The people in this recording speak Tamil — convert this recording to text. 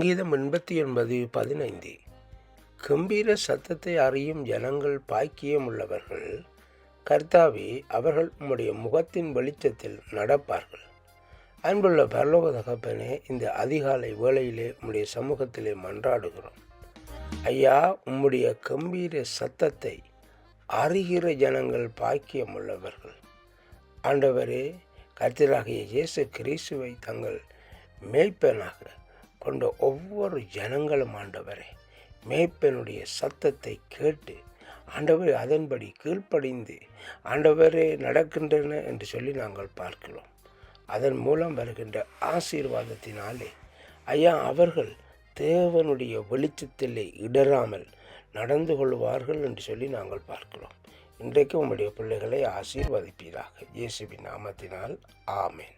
சங்கீதம் எண்பத்தி ஒன்பது பதினைந்து. கம்பீர சத்தத்தை அறியும் ஜனங்கள் பாக்கியம் உள்ளவர்கள் கர்த்தாவே அவர்கள் உம்முடைய முகத்தின் வெளிச்சத்தில் நடப்பார்கள். அன்புள்ள பரலோக தகப்பனே இந்த அதிகாலை வேளையிலே உம்முடைய சமூகத்திலே மன்றாடுகிறோம். ஐயா உம்முடைய கம்பீர சத்தத்தை அறிகிற ஜனங்கள் பாக்கியம் உள்ளவர்கள். ஆண்டவரே கர்த்தராகிய இயேசு கிறிஸ்துவை தங்கள் மேய்ப்பனாக கொண்ட ஒவ்வொரு ஜனங்களும் ஆண்டவரே மேய்ப்பனுடைய சத்தத்தை கேட்டு ஆண்டவர் அதன்படி கீழ்ப்படிந்து ஆண்டவரே நடக்கின்றன என்று சொல்லி நாங்கள் பார்க்கிறோம். அதன் மூலம் வருகின்ற ஆசீர்வாதத்தினாலே ஐயா அவர்கள் தேவனுடைய வெளிச்சத்திலே இடராமல் நடந்து கொள்வார்கள் என்று சொல்லி நாங்கள் பார்க்கிறோம். இன்றைக்கு உம்முடைய பிள்ளைகளை ஆசீர்வதிப்பீராக. இயேசுவின் நாமத்தினால் ஆமென்.